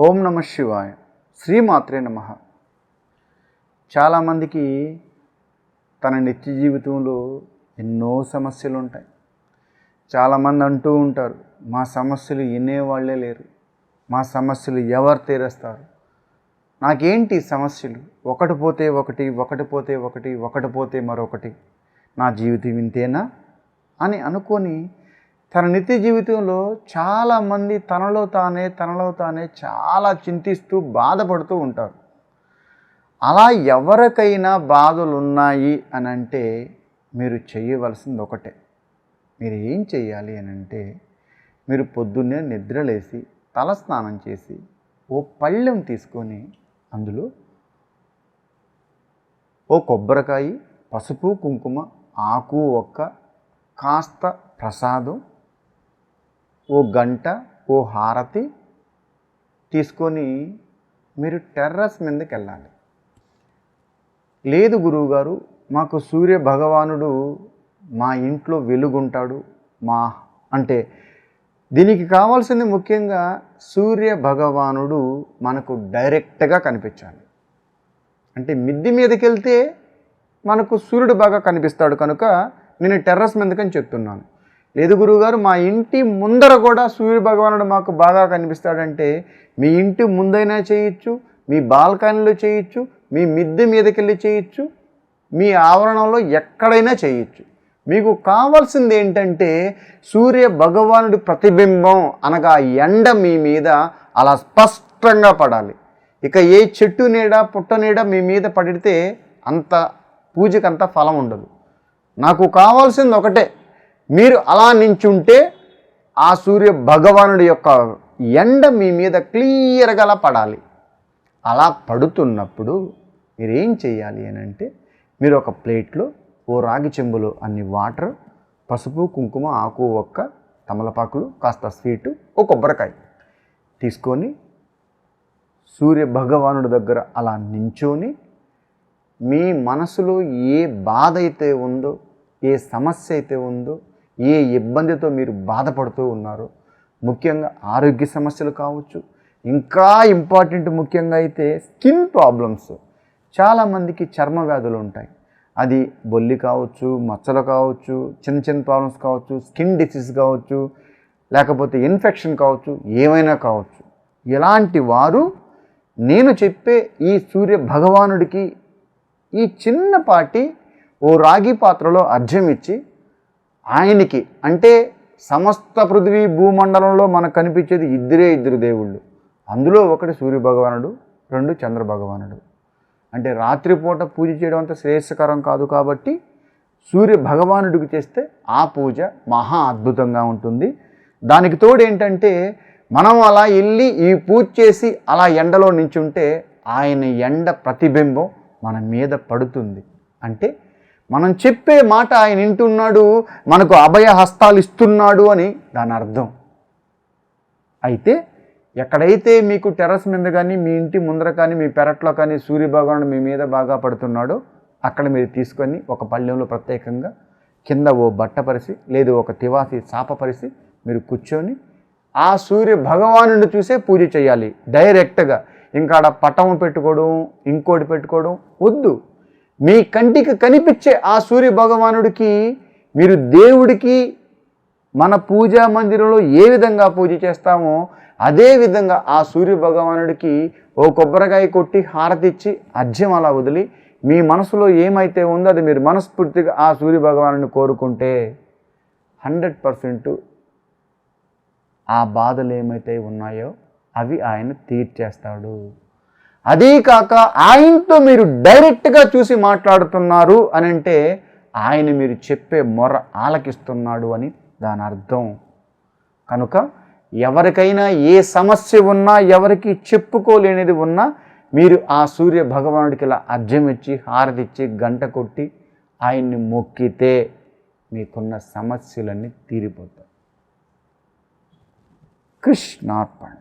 ఓం నమ శివాయ. శ్రీమాత్రే నమ. చాలామందికి తన నిత్య జీవితంలో ఎన్నో సమస్యలు ఉంటాయి చాలామంది అంటూ ఉంటారు మా సమస్యలు వాళ్ళే లేరు. మా సమస్యలు ఎవరు తీరేస్తారు? నాకేంటి సమస్యలు? ఒకటి పోతే ఒకటి ఒకటి పోతే ఒకటి ఒకటి పోతే మరొకటి. నా జీవితం ఇంతేనా? అని అనుకొని తన నిత్య జీవితంలో చాలామంది తనలో తానే తనలో తానే చాలా చింతిస్తూ బాధపడుతూ ఉంటారు. అలా ఎవరికైనా బాధలు ఉన్నాయి అని అంటే మీరు చేయవలసింది ఒకటే. మీరు ఏం చేయాలి అని అంటే మీరు పొద్దున్నే నిద్రలేసి తల స్నానం చేసి ఓ పళ్ళెం తీసుకొని అందులో ఓ కొబ్బరికాయ పసుపు కుంకుమ ఆకు ఒక్క కాస్త ప్రసాదం ఓ గంట ఓ హారతి తీసుకొని మీరు టెర్రస్ మీదకి వెళ్ళాలి లేదు గురువుగారు మాకు సూర్య భగవానుడు మా ఇంట్లో వెలుగుంటాడు మా అంటే దీనికి కావాల్సింది ముఖ్యంగా సూర్య భగవానుడు మనకు డైరెక్ట్గా కనిపించాలి. అంటే మిద్ది మీదకి వెళ్తే మనకు సూర్యుడు బాగా కనిపిస్తాడు కనుక నేను టెర్రస్ మీదకని చెప్తున్నాను. లేదు గురువుగారు మా ఇంటి ముందర కూడా సూర్య భగవానుడు మాకు బాగా కనిపిస్తాడంటే మీ ఇంటి ముందైనా చేయొచ్చు మీ బాల్కనీలో చేయొచ్చు మీ మిద్దె మీదకెళ్ళి చేయొచ్చు మీ ఆవరణంలో ఎక్కడైనా చేయొచ్చు. మీకు కావాల్సింది ఏంటంటే సూర్య భగవానుడి ప్రతిబింబం అనగా ఎండ మీ మీద అలా స్పష్టంగా పడాలి. ఇక ఏ చెట్టు నీడ పుట్ట నీడ మీ మీద పడితే అంత పూజకి అంత ఫలం ఉండదు. నాకు కావాల్సింది ఒకటే మీరు అలా నించుంటే ఆ సూర్య భగవానుడి యొక్క ఎండ మీ మీద క్లియర్గా అలా పడాలి. అలా పడుతున్నప్పుడు మీరు ఏం చేయాలి అని అంటే మీరు ఒక ప్లేట్లో ఓ రాగి చెంబులో అన్ని వాటర్ పసుపు కుంకుమ ఆకు ఒక్క తమలపాకులు కాస్త స్వీటు ఓ కొబ్బరికాయ తీసుకొని సూర్య భగవానుడి దగ్గర అలా నించొని మీ మనసులో ఏ బాధ అయితే ఉందో ఏ సమస్య అయితే ఉందో ఏ ఇబ్బందితో మీరు బాధపడుతూ ఉన్నారు ముఖ్యంగా ఆరోగ్య సమస్యలు కావచ్చు ఇంకా ఇంపార్టెంట్ ముఖ్యంగా అయితే స్కిన్ ప్రాబ్లమ్స్. చాలామందికి చర్మ వ్యాధులు ఉంటాయి. అది బొల్లి కావచ్చు మచ్చలు కావచ్చు చిన్న చిన్న ప్రాబ్లమ్స్ కావచ్చు స్కిన్ డిసీజ్ కావచ్చు లేకపోతే ఇన్ఫెక్షన్ కావచ్చు ఏమైనా కావచ్చు. ఇలాంటి వారు నేను చెప్పే ఈ సూర్య భగవానుడికి ఈ చిన్నపాటి ఓ రాగి పాత్రలో అర్ఘ్యం ఇచ్చి ఆయనకి. అంటే సమస్త పృథ్వీ భూమండలంలో మనకు కనిపించేది ఇద్దరే ఇద్దరు దేవుళ్ళు. అందులో ఒకటి సూర్య భగవానుడు రెండు చంద్రభగవానుడు. అంటే రాత్రిపూట పూజ చేయడం అంత శ్రేయస్కరం కాదు కాబట్టి సూర్య భగవానుడికి చేస్తే ఆ పూజ మహా అద్భుతంగా ఉంటుంది. దానికి తోడు ఏంటంటే మనం అలా వెళ్ళి ఈ పూజ చేసి అలా ఎండలో నించుంటే ఆయన ఎండ ప్రతిబింబం మన మీద పడుతుంది. అంటే మనం చెప్పే మాట ఆయన వింటున్నాడు మనకు అభయ హస్తాలు ఇస్తున్నాడు అని దాని అర్థం. అయితే ఎక్కడైతే మీకు టెర్రస్ మీద కానీ మీ ఇంటి ముందర కానీ మీ పెరట్లో కానీ సూర్యభగవానుడు మీ మీద బాగా పడుతున్నాడో అక్కడ మీరు తీసుకొని ఒక పళ్ళెంలో ప్రత్యేకంగా కింద ఓ బట్ట పరిసి లేదు ఒక తివాసి చాప పరిసి మీరు కూర్చొని ఆ సూర్య భగవానుని చూసే పూజ చేయాలి. డైరెక్ట్గా ఇంకా ఆడ పటం పెట్టుకోవడం ఇంకోటి పెట్టుకోవడం వద్దు. మీ కంటికి కనిపించే ఆ సూర్య భగవానుడికి మీరు దేవుడికి మన పూజా మందిరంలో ఏ విధంగా పూజ చేస్తామో అదే విధంగా ఆ సూర్య భగవానుడికి ఓ కొబ్బరికాయ కొట్టి హారతిచ్చి అర్ఘ్యం అలా వదిలి మీ మనసులో ఏమైతే ఉందో అది మీరు మనస్ఫూర్తిగా ఆ సూర్య భగవానుడిని కోరుకుంటే హండ్రెడ్ పర్సెంట్ ఆ బాధలు ఏమైతే ఉన్నాయో అవి ఆయన తీర్చేస్తాడు. అదీ కాక ఆయనతో మీరు డైరెక్ట్గా చూసి మాట్లాడుతున్నారు అని అంటే ఆయన మీరు చెప్పే మొర ఆలకిస్తున్నాడు అని దాని అర్థం. కనుక ఎవరికైనా ఏ సమస్య ఉన్నా ఎవరికి చెప్పుకోలేనిది ఉన్నా మీరు ఆ సూర్య భగవానుడికి ఇలా అర్జమిచ్చి ఇచ్చి హారతిచ్చి గంట కొట్టి ఆయన్ని మొక్కితే మీకున్న సమస్యలన్నీ తీరిపోతాయి. కృష్ణార్పణ.